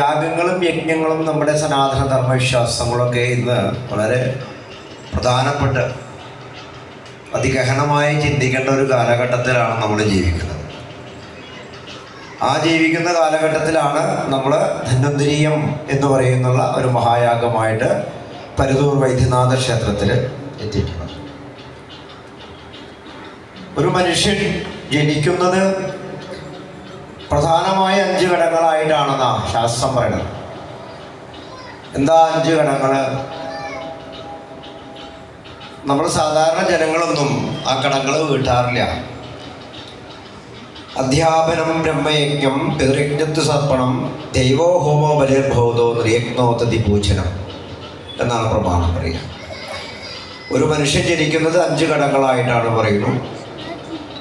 യാഗങ്ങളും യജ്ഞങ്ങളും നമ്മുടെ സനാതന ധർമ്മവിശ്വാസങ്ങളൊക്കെ ഇന്ന് വളരെ പ്രധാനപ്പെട്ട് അതിഗഹനമായി ചിന്തിക്കേണ്ട ഒരു കാലഘട്ടത്തിലാണ് നമ്മൾ ജീവിക്കുന്നത്. ആ ജീവിക്കുന്ന കാലഘട്ടത്തിലാണ് നമ്മൾ ധന്വന്തിരിയം എന്ന് പറയുന്നുള്ള ഒരു മഹായാഗമായിട്ട് പരുതൂർ വൈദ്യനാഥ ക്ഷേത്രത്തിൽ എത്തിയിട്ടുള്ളത്. ഒരു മനുഷ്യൻ ജനിക്കുന്നത് പ്രധാനമായ അഞ്ച് ഘടകങ്ങളായിട്ടാണെന്നാ ശാസ്ത്രം പറയുന്നത്. എന്താ അഞ്ച് ഘടകങ്ങൾ നമ്മൾ സാധാരണ ജനങ്ങളൊന്നും ആ കടങ്ങൾ വീട്ടാറില്ല. അധ്യാപനം ബ്രഹ്മയജ്ഞം പിതൃയജ്ഞത്വ സർപ്പണം ദൈവോ ഹോമോ ബലിർഭവതോ നിയജ്ഞോതതി പൂജനം എന്നാണ് പ്രമാണം പറയുക. ഒരു മനുഷ്യൻ ജനിക്കുന്നത് അഞ്ച് ഘടകങ്ങളായിട്ടാണ് പറയുന്നു.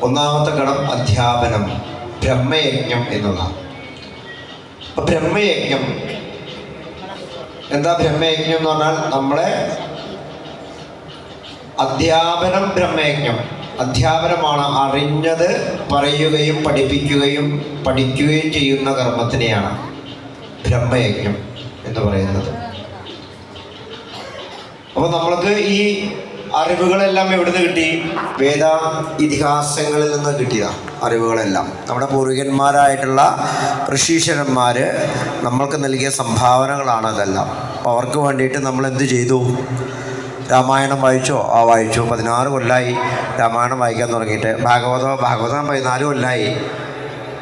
ഒന്നാമത്തെ ഘടം അധ്യാപനം. ബ്രഹ്മയജ്ഞം എന്നുള്ളതാണ് അപ്പൊ ബ്രഹ്മയജ്ഞം. എന്താ ബ്രഹ്മയജ്ഞം എന്ന് പറഞ്ഞാൽ നമ്മളെ അധ്യാപനം ബ്രഹ്മയജ്ഞം. അധ്യാപനമാണ് അറിഞ്ഞത് പറയുകയും പഠിപ്പിക്കുകയും പഠിക്കുകയും ചെയ്യുന്ന കർമ്മത്തിനെയാണ് ബ്രഹ്മയജ്ഞം എന്ന് പറയുന്നത്. അപ്പോൾ നമ്മൾക്ക് ഈ അറിവുകളെല്ലാം എവിടെ നിന്ന് കിട്ടി? വേദ ഇതിഹാസങ്ങളിൽ നിന്ന് കിട്ടിയ അറിവുകളെല്ലാം. നമ്മുടെ പൂർവികന്മാരായിട്ടുള്ള ഋഷീശ്വരന്മാർ നമ്മൾക്ക് നൽകിയ സംഭാവനകളാണ് അതെല്ലാം. അപ്പോൾ അവർക്ക് വേണ്ടിയിട്ട് നമ്മൾ എന്ത് ചെയ്തു? രാമായണം വായിച്ചോ? ആ വായിച്ചു. പതിനാറ് കൊല്ലായി രാമായണം വായിക്കാൻ തുടങ്ങിയിട്ട്. ഭാഗവതോ ഭാഗവതം പതിനാല് കൊല്ലായി.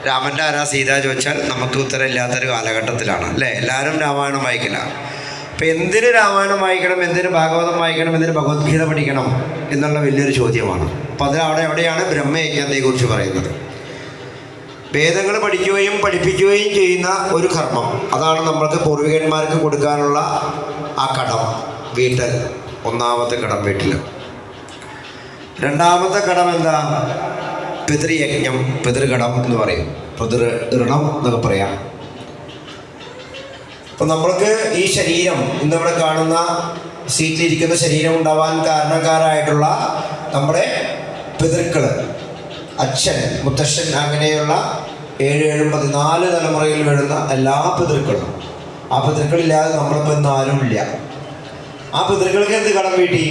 രാമന്റെ ആരാ സീത ചോദിച്ചാൽ നമുക്ക് ഉത്തരമില്ലാത്തൊരു കാലഘട്ടത്തിലാണ്. അല്ലേ? എല്ലാവരും രാമായണം വായിക്കില്ല. അപ്പം എന്തിന് രാമായണം വായിക്കണം എന്തിന് ഭാഗവതം വായിക്കണം എന്തിന് ഭഗവത്ഗീത പഠിക്കണം എന്നുള്ള വലിയൊരു ചോദ്യമാണ്. അപ്പം അതിൽ അവിടെ എവിടെയാണ് ബ്രഹ്മയജ്ഞത്തെക്കുറിച്ച് പറയുന്നത്. വേദങ്ങൾ പഠിക്കുകയും പഠിപ്പിക്കുകയും ചെയ്യുന്ന ഒരു കർമ്മം. അതാണ് നമ്മൾക്ക് പൂർവികന്മാർക്ക് കൊടുക്കാനുള്ള ആ കടം വീട്ടിൽ ഒന്നാമത്തെ കടം വീട്ടിൽ രണ്ടാമത്തെ കടം എന്താ? പിതൃയജ്ഞം പിതൃകടം എന്ന് പറയും. പിതൃ ഋണം എന്നൊക്കെ പറയാം. അപ്പൊ നമ്മൾക്ക് ഈ ശരീരം ഇന്നിവിടെ കാണുന്ന സീറ്റിലിരിക്കുന്ന ശരീരം ഉണ്ടാവാൻ കാരണക്കാരായിട്ടുള്ള നമ്മുടെ പിതൃക്കൾ അച്ഛൻ മുത്തശ്ശൻ അങ്ങനെയുള്ള ഏഴ് ഏഴും പതിനാല് തലമുറയിൽ വരുന്ന എല്ലാ പിതൃക്കളും. ആ പിതൃക്കളില്ലാതെ നമ്മളിപ്പോൾ ഇന്ന് ആരുമില്ല ആ പിതൃക്കൾക്ക് എന്ത് കടം വീട്ടി?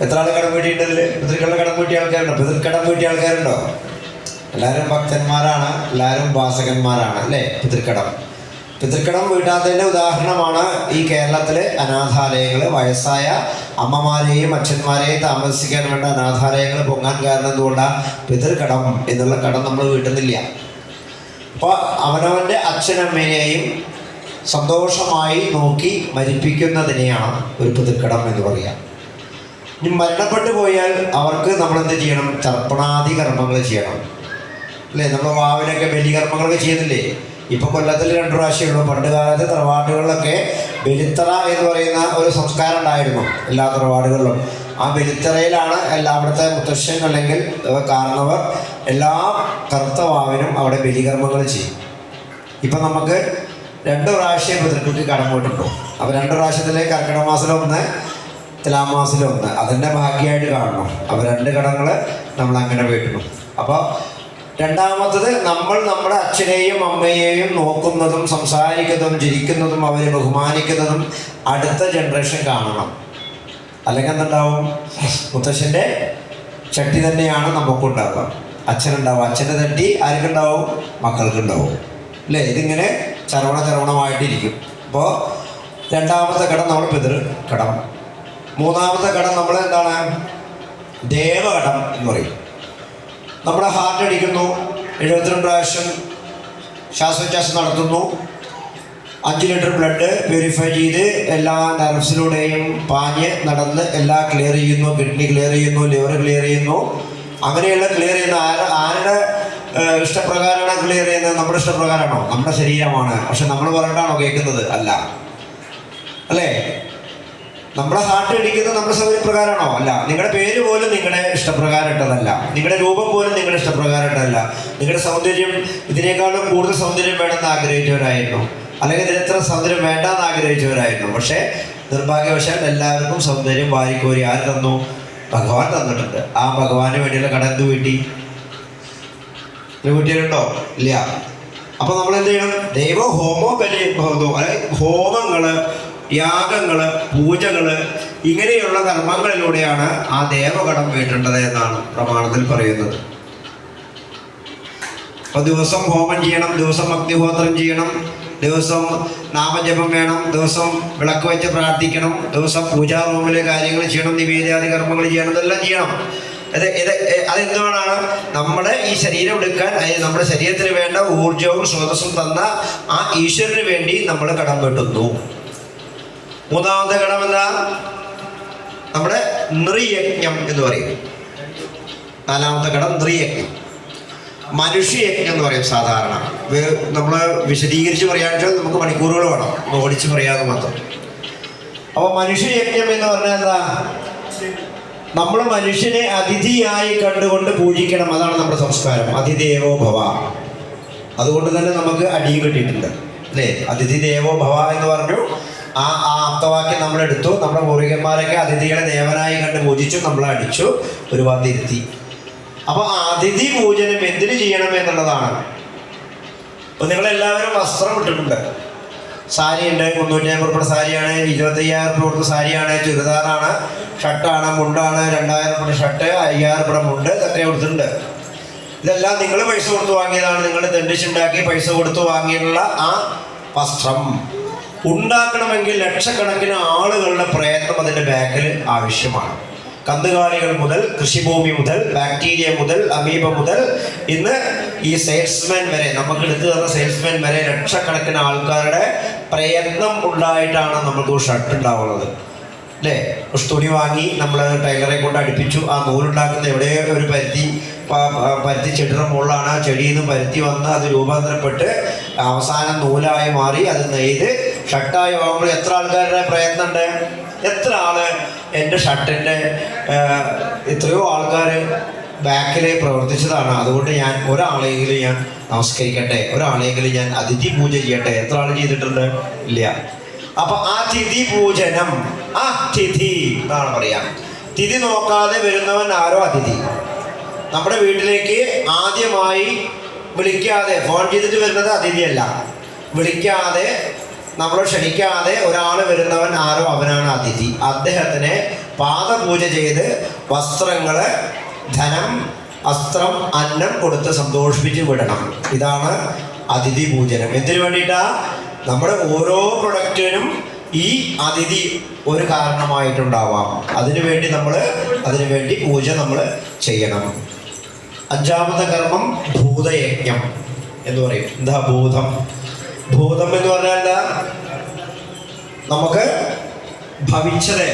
എത്ര ആൾ കടം വീട്ടിയിട്ടതിൽ പിതൃക്കളുടെ കടം വീട്ടിയ ആൾക്കാരുണ്ടോ? പിതൃക്കടം വീട്ടിയ ആൾക്കാരുണ്ടോ? എല്ലാവരും ഭക്തന്മാരാണ് എല്ലാവരും ഉപാസകന്മാരാണ് അല്ലേ? പിതൃക്കടം. പിതൃക്കടം വീട്ടാത്തതിന്റെ ഉദാഹരണമാണ് ഈ കേരളത്തിലെ അനാഥാലയങ്ങൾ വയസ്സായ അമ്മമാരെയും അച്ഛന്മാരെയും താമസിക്കാൻ വേണ്ട അനാഥാലയങ്ങൾ പൊങ്ങാൻ കാരണം എന്തുകൊണ്ടാണ് പിതൃക്കടം എന്നുള്ള കടം നമ്മൾ വീട്ടുന്നില്ല. അപ്പോൾ അവനവന്റെ അച്ഛനമ്മേനെയും സന്തോഷമായി നോക്കി മരിപ്പിക്കുന്നതിനെയാണ് ഒരു പിതൃക്കടം എന്ന് പറയുക ഇനി മരണപ്പെട്ടു പോയാൽ അവർക്ക് നമ്മൾ എന്ത് ചെയ്യണം? തർപ്പണാദി കർമ്മങ്ങൾ ചെയ്യണം. അല്ലേ? നമ്മൾ മാവിനൊക്കെ ബലികർമ്മങ്ങളൊക്കെ ചെയ്യുന്നില്ലേ? ഇപ്പൊ കൊല്ലത്തിൽ രണ്ടു പ്രാവശ്യമുള്ളൂ. പണ്ട് കാലത്ത് തറവാടുകളിലൊക്കെ ബലിത്തറ എന്ന് പറയുന്ന ഒരു സംസ്കാരം ഉണ്ടായിരുന്നു എല്ലാ തറവാടുകളിലും. ആ ബലിത്തറയിലാണ് എല്ലാ അവിടുത്തെ മുത്തശ്ശൻ അല്ലെങ്കിൽ കാരണവർ എല്ലാ കറുത്ത മാവിനും അവിടെ ബലികർമ്മങ്ങൾ ചെയ്യും. ഇപ്പൊ നമുക്ക് രണ്ട് പ്രാവശ്യം പിതൃക്കൾക്ക് കടം പോയിട്ടുണ്ടോ അപ്പോൾ രണ്ട് പ്രാവശ്യത്തിലെ കർക്കിടക മാസത്തിലെ ഒന്ന് തുലാമാസത്തിലെ ഒന്ന്. അതിന്റെ ഭാഗ്യമായിട്ട് കാണണം. അപ്പോൾ രണ്ട് കടങ്ങൾ നമ്മൾ അങ്ങനെ വീട്ടണം. അപ്പോൾ രണ്ടാമത്തത് നമ്മൾ നമ്മുടെ അച്ഛനെയും അമ്മയെയും നോക്കുന്നതും സംസാരിക്കുന്നതും ചിരിക്കുന്നതും അവരെ ബഹുമാനിക്കുന്നതും അടുത്ത ജനറേഷൻ കാണണം. അല്ലെങ്കിൽ എന്തുണ്ടാവും? മുത്തശ്ശന്റെ ചട്ടി തന്നെയാണ് നമുക്കുണ്ടാവുക. അച്ഛനുണ്ടാവും. അച്ഛന്റെ തട്ടി ആർക്കുണ്ടാവും? മക്കൾക്കുണ്ടാവും. അല്ലേ? ഇതിങ്ങനെ ചരവണ ചരവണമായിട്ടിരിക്കും. അപ്പോൾ രണ്ടാമത്തെ കടം നമ്മൾ പിതൃ കടം മൂന്നാമത്തെ കടം നമ്മൾ എന്താണ്? ദേവകടം എന്ന് പറയും. നമ്മുടെ ഹാർട്ട് അടിക്കുന്നു. എഴുപത്തിരണ്ട് പ്രാവശ്യം ശ്വാസോച്ഛ്വാസം നടത്തുന്നു. അഞ്ച് ലിറ്റർ ബ്ലഡ് പ്യൂരിഫൈ ചെയ്ത് എല്ലാ നെർവ്സിലൂടെയും പാഞ്ഞ് നടന്ന് എല്ലാം ക്ലിയർ ചെയ്യുന്നു. കിഡ്നി ക്ലിയർ ചെയ്യുന്നു. ലിവർ ക്ലിയർ ചെയ്യുന്നു. അങ്ങനെയുള്ള ക്ലിയർ ചെയ്യുന്ന ആര് ആരുടെ ഇഷ്ടപ്രകാരമാണ് ക്ലിയർ ചെയ്യുന്നത്? നമ്മുടെ ഇഷ്ടപ്രകാരമാണോ? നമ്മുടെ ശരീരമാണ്. പക്ഷെ നമ്മൾ പറഞ്ഞിട്ടാണോ കേൾക്കുന്നത്? അല്ല. അല്ലേ? നമ്മുടെ ഹാർട്ട് ഇടിക്കുന്നത് നമ്മുടെ സൗകര്യപ്രകാരമാണോ? അല്ല. നിങ്ങളുടെ പേര് പോലും നിങ്ങളുടെ ഇഷ്ടപ്രകാരം ഇട്ടതല്ല നിങ്ങളുടെ രൂപം പോലും നിങ്ങളുടെ ഇഷ്ടപ്രകാരം ഇട്ടതല്ല നിങ്ങളുടെ സൗന്ദര്യം ഇതിനേക്കാളും കൂടുതൽ സൗന്ദര്യം വേണമെന്ന് ആഗ്രഹിച്ചവരായിരുന്നു. അല്ലെങ്കിൽ ഇതിനെത്ര സൗന്ദര്യം വേണ്ടെന്ന് ആഗ്രഹിച്ചവരായിരുന്നു. പക്ഷേ നിർഭാഗ്യവശാൽ എല്ലാവർക്കും സൗന്ദര്യം വാരിക്കോരി ആര് തന്നു? ഭഗവാൻ തന്നിട്ടുണ്ട്. ആ ഭഗവാന് വേണ്ടിയുള്ള കട എന്ത് വീട്ടി വീട്ടിയിട്ടുണ്ടോ ഇല്ല. അപ്പോൾ നമ്മൾ എന്ത് ചെയ്യണം? ദൈവ ഹോമോ ബലി ഭവതോ അല്ലെങ്കിൽ ഹോമങ്ങൾ യാഗങ്ങൾ പൂജകൾ ഇങ്ങനെയുള്ള കർമ്മങ്ങളിലൂടെയാണ് ആ ദേവകടം വീട്ടേണ്ടത് എന്നാണ് പ്രമാണത്തിൽ പറയുന്നത്. അപ്പൊ ദിവസം ഹോമം ചെയ്യണം ദിവസം അഗ്നിഹോത്രം ചെയ്യണം ദിവസം നാമജപം വേണം ദിവസം വിളക്ക് വെച്ച് പ്രാർത്ഥിക്കണം ദിവസം പൂജാ റൂമിലെ കാര്യങ്ങൾ ചെയ്യണം നിവേദ്യാദി കർമ്മങ്ങൾ ചെയ്യണം ഇതെല്ലാം ചെയ്യണം. ഇത് ഇത് അതെന്തുകൊണ്ടാണ്? നമ്മുടെ ഈ ശരീരം എടുക്കാൻ അതായത് നമ്മുടെ ശരീരത്തിന് വേണ്ട ഊർജവും സ്രോതസ്സും തന്ന ആ ഈശ്വരന് വേണ്ടി നമ്മൾ കടം വെട്ടുന്നു. മൂന്നാമത്തെ ഘടകം എന്താ? നമ്മുടെ നൃയജ്ഞം എന്ന് പറയും. നാലാമത്തെ ഘടകം നൃയജ്ഞം. മനുഷ്യയജ്ഞം എന്ന് പറയും സാധാരണ. നമ്മൾ വിശദീകരിച്ച് പറയാൻ വെച്ചാൽ നമുക്ക് മണിക്കൂറുകൾ വേണം. ഓടിച്ച് പറയാതെ മാത്രം. അപ്പോൾ മനുഷ്യയജ്ഞം എന്ന് പറഞ്ഞാൽ എന്താ? നമ്മൾ മനുഷ്യനെ അതിഥിയായി കണ്ടുകൊണ്ട് പൂജിക്കണം. അതാണ് നമ്മുടെ സംസ്കാരം. അതിഥേവോ ഭവ. അതുകൊണ്ട് തന്നെ നമുക്ക് അടിയും കിട്ടിയിട്ടുണ്ട്. അല്ലേ? അതിഥി ദേവോ ഭവ എന്ന് പറഞ്ഞു. ആ ആ ആപ്തവാക്യം നമ്മൾ എടുത്തു. നമ്മുടെ പൂർവികന്മാരൊക്കെ അതിഥികളെ ദേവനായി കണ്ട് പൂജിച്ചു നമ്മൾ അടിച്ചു ഒരു വന്നിരുത്തി അപ്പൊ അതിഥി പൂജനം എന്തിനു ചെയ്യണം എന്നുള്ളതാണ്. അപ്പൊ നിങ്ങൾ എല്ലാവരും വസ്ത്രം ഇട്ടിട്ടുണ്ട്. സാരി ഉണ്ട് മുന്നൂറ്റി അമ്പത് രൂപയുടെ സാരിയാണ് ഇരുപത്തയ്യായിരം രൂപ കൊടുത്ത സാരിയാണ് ചുരിദാറാണ് ഷർട്ടാണ് മുണ്ടാണ് രണ്ടായിരം രൂപയുടെ ഷർട്ട് അയ്യായിരം രൂപയുടെ മുണ്ട് ഇതൊക്കെ കൊടുത്തിട്ടുണ്ട്. ഇതെല്ലാം നിങ്ങൾ പൈസ കൊടുത്ത് വാങ്ങിയതാണ്. നിങ്ങൾ ദണ്ഡിച്ചുണ്ടാക്കി പൈസ കൊടുത്ത് വാങ്ങിയിട്ടുള്ള ആ വസ്ത്രം. ഉണ്ടാക്കണമെങ്കിൽ ലക്ഷക്കണക്കിന് ആളുകളുടെ പ്രയത്നം അതിന്റെ ബാക്കിൽ ആവശ്യമാണ്. കന്നുകാലികൾ മുതൽ കൃഷിഭൂമി മുതൽ ബാക്ടീരിയ മുതൽ അമീബ മുതൽ ഇന്ന് ഈ സെയിൽസ്മാൻ വരെ നമുക്ക് എടുത്തു തന്ന സെയിൽസ്മാൻ വരെ ലക്ഷക്കണക്കിന് ആൾക്കാരുടെ പ്രയത്നം ഉണ്ടായിട്ടാണ് നമുക്ക് ഷർട്ട് ഉണ്ടാവുന്നത്. അല്ലേ? തുണി വാങ്ങി നമ്മൾ ടൈലറെ കൊണ്ട് അടുപ്പിച്ചു ആ നൂലുണ്ടാക്കുന്ന എവിടെയോ ഒരു പരുത്തി പരുത്തി ചെടിയുടെ മുകളിലാണ് ആ ചെടിയിൽ നിന്ന് പരുത്തി വന്ന് അത് രൂപാന്തരപ്പെട്ട് അവസാനം നൂലായി മാറി അത് നെയ്ത് ഷർട്ടായി വാങ്ങുമ്പോൾ എത്ര ആൾക്കാരുടെ പ്രയത്നമുണ്ട്? എത്ര ആൾ എന്റെ ഷർട്ടിന്റെ എത്രയോ ആൾക്കാർ ബാക്കിൽ പ്രവർത്തിച്ചതാണ്. അതുകൊണ്ട് ഞാൻ ഒരാളെങ്കിലും ഞാൻ നമസ്കരിക്കട്ടെ ഒരാളെങ്കിലും ഞാൻ അതിഥി പൂജ ചെയ്യട്ടെ. എത്ര ആൾ ചെയ്തിട്ടുണ്ട്? ഇല്ല. അപ്പൊ ആ തിഥി പൂജനം ആ തിഥി എന്നാണ് പറയാം. തിഥി നോക്കാതെ വരുന്നവൻ ആരോ അതിഥി? നമ്മുടെ വീട്ടിലേക്ക് ആദ്യമായി വിളിക്കാതെ ഫോൺ ചെയ്തിട്ട് വരുന്നത് അതിഥിയല്ല. വിളിക്കാതെ നമ്മൾ ക്ഷണിക്കാതെ ഒരാൾ വരുന്നവൻ ആരോ അവനാണ് അതിഥി അദ്ദേഹത്തിനെ പാദപൂജ ചെയ്ത് വസ്ത്രങ്ങൾ ധനം അസ്ത്രം അന്നം കൊടുത്ത് സന്തോഷിപ്പിച്ച് വിടണം. ഇതാണ് അതിഥി പൂജനം. എന്തിനു വേണ്ടിയിട്ടാ? നമ്മുടെ ഓരോ പ്രൊഡക്റ്റിനും ഈ അതിഥി ഒരു കാരണമായിട്ടുണ്ടാവാം. അതിനു വേണ്ടി നമ്മൾ അതിനു വേണ്ടി പൂജ നമ്മൾ ചെയ്യണം. അഞ്ചാമത്തെ കർമ്മം ഭൂതയജ്ഞം എന്ന് പറയും. എന്താ ഭൂതം? ഭൂതം എന്ന് പറഞ്ഞാൽ നമുക്ക് ഭവിച്ചത്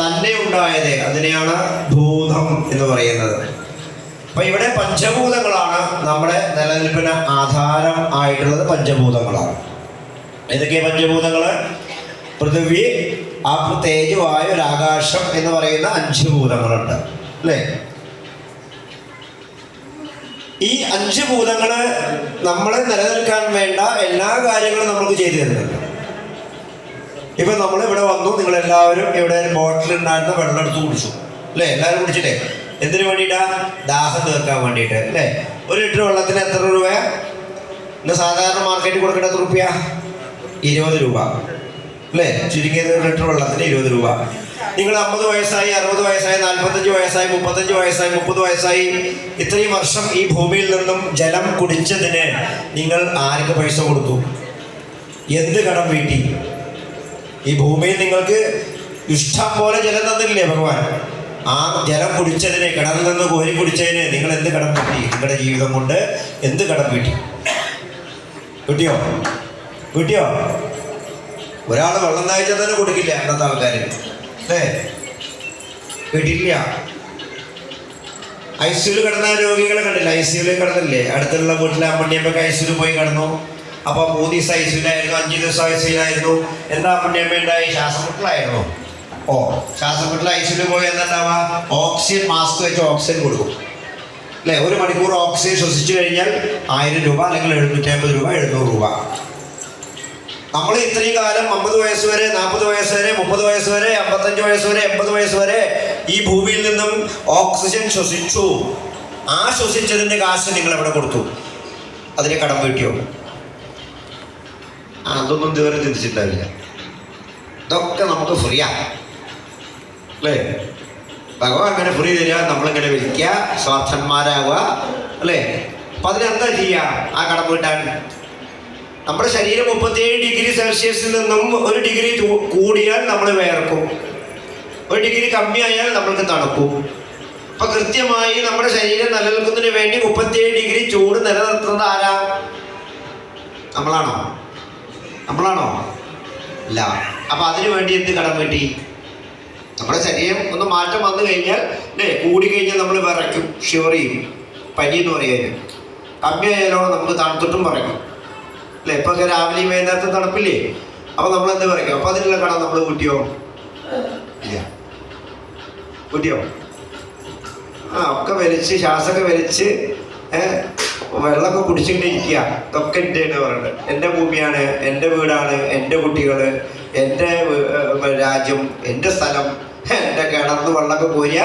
തന്നെ ഉണ്ടായത് അതിനെയാണ് ഭൂതം എന്ന് പറയുന്നത്. അപ്പൊ ഇവിടെ പഞ്ചഭൂതങ്ങളാണ് നമ്മുടെ നിലനിൽപ്പിന് ആധാരം ആയിട്ടുള്ളത് പഞ്ചഭൂതങ്ങളാണ്. ഏതൊക്കെ പഞ്ചഭൂതങ്ങൾ പൃഥ്വി ആ തേജ് വായു ആകാശം എന്ന് പറയുന്ന അഞ്ച് ഭൂതങ്ങളുണ്ട്. അല്ലേ? ഈ അഞ്ച് ഭൂതങ്ങൾ നമ്മളെ നിലനിൽക്കാൻ വേണ്ട എല്ലാ കാര്യങ്ങളും നമുക്ക് ചെയ്തു തരുന്നുണ്ട്. ഇപ്പൊ നമ്മൾ ഇവിടെ വന്നു നിങ്ങൾ എല്ലാവരും ഇവിടെ ബോട്ടിൽ ഉണ്ടായിരുന്ന വെള്ളം എടുത്ത് കുടിച്ചു. അല്ലേ? എല്ലാവരും കുടിച്ചിട്ടേ എന്തിനു വേണ്ടിയിട്ടാ? ദാഹം തീർക്കാൻ വേണ്ടിയിട്ട് അല്ലേ? ഒരു ലിറ്റർ വെള്ളത്തിന് എത്ര രൂപ? ഇന്ന് സാധാരണ മാർക്കറ്റിൽ കൊടുക്കേണ്ട എത്ര റുപ്യ ഇരുപത് രൂപ. അല്ലേ? ചുരുങ്ങിയത് ഒരു ലിറ്റർ വെള്ളത്തിന് ഇരുപത് രൂപ. നിങ്ങൾ അമ്പത് വയസ്സായി അറുപത് വയസ്സായി നാൽപ്പത്തഞ്ച് വയസ്സായി മുപ്പത്തഞ്ച് വയസ്സായി മുപ്പത് വയസ്സായി ഇത്രയും വർഷം ഈ ഭൂമിയിൽ നിന്നും ജലം കുടിച്ചതിന് നിങ്ങൾ ആർക്ക് പൈസ കൊടുത്തു? എന്ത് കടം വീട്ടി? ഈ ഭൂമിയിൽ നിങ്ങൾക്ക് ഇഷ്ടം പോലെ ജലം തന്നില്ലേ ഭഗവാൻ? ആ ജലം കുടിച്ചതിനെ കിണറിൽ നിന്ന് കോരി കുടിച്ചതിന് നിങ്ങൾ എന്ത് കടം വീട്ടി? നിങ്ങളുടെ ജീവിതം കൊണ്ട് എന്ത് കടം വീട്ടി? കിട്ടിയോ കിട്ടിയോ ഒരാൾ വെള്ളം നയിച്ചാൽ തന്നെ കൊടുക്കില്ല അന്നത്തെ ആൾക്കാർ അല്ലേ വീട്ടില്ല ഐ സിയുൽ കിടന്ന രോഗികളെ കണ്ടില്ല? ഐ സിയുൽ കിടന്നില്ലേ? അടുത്തുള്ള വീട്ടിലെ അമ്മണ്ണിയമ്മക്ക് ഐ സിയുൽ പോയി കിടന്നു. അപ്പൊ മൂന്ന് ദിവസം ഐ സിയുലായിരുന്നു അഞ്ച് ദിവസം ഐ സിയിലായിരുന്നു എന്താ അമ്മണ്ണിയമ്മ ഉണ്ടായി? ശ്വാസമുട്ടിലായിരുന്നു. ഓ ശ്വാസമുട്ടിൽ ഐ സിയുൽ പോയി എന്താ ഓക്സിജൻ മാസ്ക് വെച്ച് ഓക്സിജൻ കൊടുക്കും. അല്ലേ? ഒരു മണിക്കൂർ ഓക്സിജൻ ശ്വസിച്ചു കഴിഞ്ഞാൽ ആയിരം രൂപ അല്ലെങ്കിൽ എഴുന്നൂറ്റി അമ്പത് രൂപ എഴുന്നൂറ് രൂപ. നമ്മൾ ഇത്രയും കാലം അമ്പത് വയസ്സ് വരെ നാൽപ്പത് വയസ്സ് വരെ മുപ്പത് വയസ്സ് വരെ അമ്പത്തഞ്ച് വയസ്സ് വരെ എൺപത് വയസ്സ് വരെ ഈ ഭൂമിയിൽ നിന്നും ഓക്സിജൻ ശ്വസിച്ചു. ആ ശ്വസിച്ചതിന്റെ കാശ് നിങ്ങൾ എവിടെ കൊടുത്തു? അതിനെ കടം വീട്ടിയോ? അതൊന്നും ഇതുവരെ ചിന്തിച്ചിട്ടുണ്ടാവില്ല ഇതൊക്കെ നമുക്ക് ഫ്രീയാ അല്ലേ? ഭഗവാൻ അങ്ങനെ ഫ്രീ തരിക നമ്മളിങ്ങനെ വിളിക്കുക സ്വാർത്ഥന്മാരാകുക അല്ലേ? അപ്പം അതിനെന്താ ചെയ്യുക ആ കടം വീട്ടാൻ നമ്മുടെ ശരീരം മുപ്പത്തിയേഴ് ഡിഗ്രി സെൽഷ്യസിൽ നിന്നും ഒരു ഡിഗ്രി കൂടിയാൽ നമ്മൾ വേർക്കും. ഒരു ഡിഗ്രി കമ്മിയായാൽ നമ്മൾക്ക് തണുക്കും. അപ്പൊ കൃത്യമായി നമ്മുടെ ശരീരം നിലനിൽക്കുന്നതിന് വേണ്ടി മുപ്പത്തിയേഴ് ഡിഗ്രി ചൂട് നിലനിർത്തുന്നത് ആരാ? നമ്മളാണോ? നമ്മളാണോ? ഇല്ല. അപ്പൊ അതിനു വേണ്ടി എന്ത് കടം വീട്ടി നമ്മുടെ ശരീരം ഒന്ന് മാറ്റം വന്നു കഴിഞ്ഞാൽ അല്ലേ കൂടി കഴിഞ്ഞാൽ നമ്മൾ വിറയ്ക്കും ഷിവർ ചെയ്യും. പനി എന്ന് പറയാനും കമ്മിയായാലോ നമുക്ക് തണുത്തിട്ടും പറയും അല്ലേ? ഇപ്പൊ രാവിലെയും വൈകുന്നേരത്തെ തണുപ്പില്ലേ? അപ്പൊ നമ്മൾ എന്ത് പറയും? അപ്പൊ അതിനുള്ള കടം നമ്മൾ കൂട്ടിയോ? ഇല്ല. കൂട്ടിയോ? ആ ഒക്കെ വലിച്ച് ശ്വാസമൊക്കെ വലിച്ച് വെള്ളമൊക്കെ കുടിച്ചിട്ട് ഇരിക്കുക. ഇതൊക്കെ എന്റെ എന്ന് പറയുന്നത് എന്റെ ഭൂമിയാണ് എന്റെ വീടാണ് എന്റെ കുട്ടികൾ എന്റെ രാജ്യം എന്റെ സ്ഥലം എന്റെ കിണർന്ന് വെള്ളമൊക്കെ പോരുക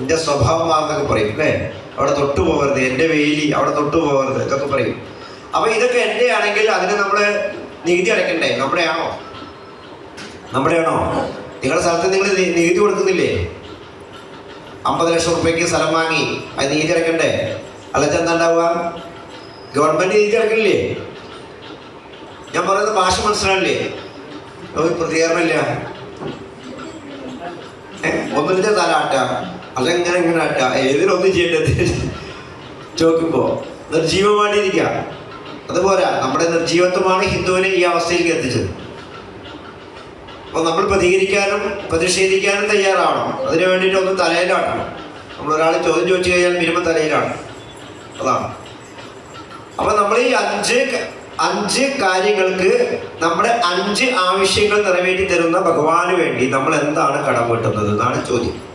എന്റെ സ്വഭാവമാണെന്നൊക്കെ പറയും അല്ലേ? അവിടെ തൊട്ടു പോകരുത് എന്റെ വേലി അവിടെ തൊട്ടു പോകരുത് ഇതൊക്കെ പറയും. അപ്പൊ ഇതൊക്കെ എന്റെ ആണെങ്കിൽ അതിന് നമ്മൾ നികുതി അടയ്ക്കണ്ടേ? നമ്മുടെയാണോ? നമ്മുടെയാണോ? നിങ്ങളുടെ സ്ഥലത്ത് നിങ്ങൾ നികുതി കൊടുക്കുന്നില്ലേ? അമ്പത് ലക്ഷം റുപ്യക്ക് സ്ഥലം വാങ്ങി അത് നീതി അടയ്ക്കണ്ടേ? അല്ലെങ്കിൽ എന്താ ഉണ്ടാവുക ഗവൺമെന്റ് നീതി അടക്കില്ലേ ഞാൻ പറയുന്ന ഭാഷ മനസ്സിലാവില്ലേ ഒരു പ്രതികരണമില്ല. ഒന്നിന്റെ തല ആട്ട. അതെങ്ങനെ ഇങ്ങനെ ആട്ട? ഏതിലൊന്നും ചെയ്യേണ്ടത് ചോദിക്കുമ്പോ നിർജീവമായിട്ടിരിക്കുക അതുപോരാ നമ്മുടെ നിർജീവത്വമാണ് ഹിന്ദുവിനെ ഈ അവസ്ഥയിലേക്ക് എത്തിച്ചത്. അപ്പോൾ നമ്മൾ പ്രതികരിക്കാനും പ്രതിഷേധിക്കാനും തയ്യാറാവണം. അതിനു വേണ്ടിയിട്ട് ഒന്ന് തലയിലാട്ടണം നമ്മൾ ഒരാൾ ചോദ്യം ചോദിച്ചു കഴിഞ്ഞാൽ മിനിമം തലയിലാണ്. അതാണ്. അപ്പൊ നമ്മൾ ഈ അഞ്ച് അഞ്ച് കാര്യങ്ങൾക്ക് നമ്മുടെ അഞ്ച് ആവശ്യങ്ങൾ നിറവേറ്റി തരുന്ന ഭഗവാന് വേണ്ടി നമ്മൾ എന്താണ് കടം വീട്ടുന്നത്? എന്നാണ് ചോദ്യം.